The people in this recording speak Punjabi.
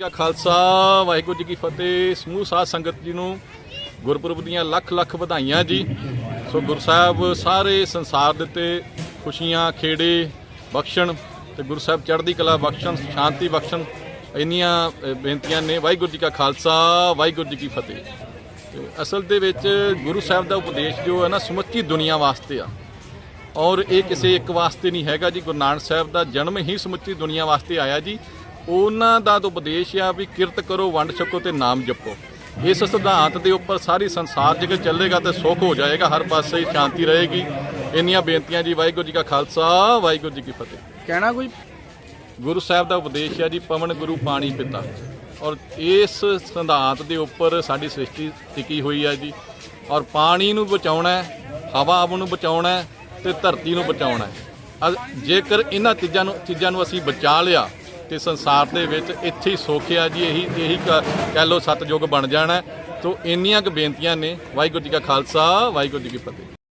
ਕਾ ਖਾਲਸਾ, ਵਾਹਿਗੁਰੂ ਜੀ ਕੀ ਫਤਿਹ। ਸਮੂਹ ਸਾਧ ਸੰਗਤ ਜੀ ਨੂੰ ਗੁਰਪੁਰਬ ਦੀਆਂ ਲੱਖ ਲੱਖ ਵਧਾਈਆਂ ਜੀ। ਸੋ ਗੁਰੂ ਸਾਹਿਬ ਸਾਰੇ ਸੰਸਾਰ ਦੇ ਉੱਤੇ ਖੁਸ਼ੀਆਂ, ਖੇੜੇ, ਬਖਸ਼ਣ ਤੇ ਗੁਰੂ ਸਾਹਿਬ ਚੜ੍ਹਦੀ ਕਲਾ ਬਖਸ਼ਣ, ਸ਼ਾਂਤੀ ਬਖਸ਼ਣ, ਇੰਨੀਆਂ ਬੇਨਤੀਆਂ ਨੇ। ਵਾਹਿਗੁਰੂ ਜੀ ਕਾ ਖਾਲਸਾ, ਵਾਹਿਗੁਰੂ ਜੀ ਕੀ ਫਤਿਹ। ਤੇ ਅਸਲ ਦੇ ਵਿੱਚ ਗੁਰੂ ਸਾਹਿਬ ਦਾ ਉਪਦੇਸ਼ ਜੋ ਹੈ ਨਾ, ਸਮੁੱਚੀ ਦੁਨੀਆ ਵਾਸਤੇ ਆ। ਔਰ ਇਹ ਕਿਸੇ ਇੱਕ ਵਾਸਤੇ ਨਹੀਂ ਹੈਗਾ ਜੀ। ਗੁਰੂ ਨਾਨਕ ਸਾਹਿਬ ਦਾ ਜਨਮ ਹੀ ਸਮੁੱਚੀ ਦੁਨੀਆ ਵਾਸਤੇ ਆਇਆ ਜੀ। ਉਹਨਾਂ ਦਾ ਤਾਂ ਉਪਦੇਸ਼ ਆ ਵੀ ਕਿਰਤ ਕਰੋ ਵੰਡ ਛਕੋ ਤੇ ਨਾਮ ਜਪੋ। ਇਸ ਸਿਧਾਂਤ ਦੇ ਉੱਪਰ ਸਾਰੀ ਸੰਸਾਰ ਜੇਕਰ ਚੱਲੇਗਾ ਤੇ ਸੁੱਖ ਹੋ ਜਾਏਗਾ ਹਰ ਪਾਸੇ ਸ਼ਾਂਤੀ ਰਹੇਗੀ। ਇੰਨੀਆਂ ਬੇਨਤੀਆਂ ਜੀ ਵਾਹਿਗੁਰੂ ਜੀ ਕਾ ਖਾਲਸਾ ਵਾਹਿਗੁਰੂ ਜੀ ਕੀ ਫਤਿਹ। ਕਹਿਣਾ ਕੋਈ? ਗੁਰੂ ਸਾਹਿਬ ਦਾ ਉਪਦੇਸ਼ ਹੈ ਜੀ ਪਵਨ ਗੁਰੂ ਪਾਣੀ ਪਿਤਾ। ਔਰ ਇਸ ਸਿਧਾਂਤ ਦੇ ਉੱਪਰ ਸਾਡੀ ਸ੍ਰਿਸ਼ਟੀ ਟਿਕੀ ਹੋਈ ਹੈ ਜੀ। ਔਰ ਪਾਣੀ ਨੂੰ ਬਚਾਉਣਾ ਹੈ ਹਵਾ ਨੂੰ ਬਚਾਉਣਾ ਹੈ ਤੇ ਧਰਤੀ ਨੂੰ ਬਚਾਉਣਾ ਹੈ। ਜੇਕਰ ਇਹਨਾਂ ਚੀਜ਼ਾਂ ਨੂੰ ਚੀਜ਼ਾਂ ਨੂੰ ਅਸੀਂ ਬਚਾ ਲਿਆ ਤੇ ਸੰਸਾਰ ਦੇ ਵਿੱਚ ਇੱਥੇ ਹੀ ਸੁੱਖ ਆ ਜੀ, ਇਹੀ ਇਹੀ ਕ- ਕਹਿ ਲਓ ਸਤਜੁਗ ਬਣ ਜਾਣਾ ਹੈ। ਇੰਨੀਆਂ ਕੁ ਬੇਨਤੀਆਂ ਨੇ ਵਾਹਿਗੁਰੂ ਜੀ ਕਾ ਖਾਲਸਾ, ਵਾਹਿਗੁਰੂ ਜੀ ਕੀ ਫਤਿਹ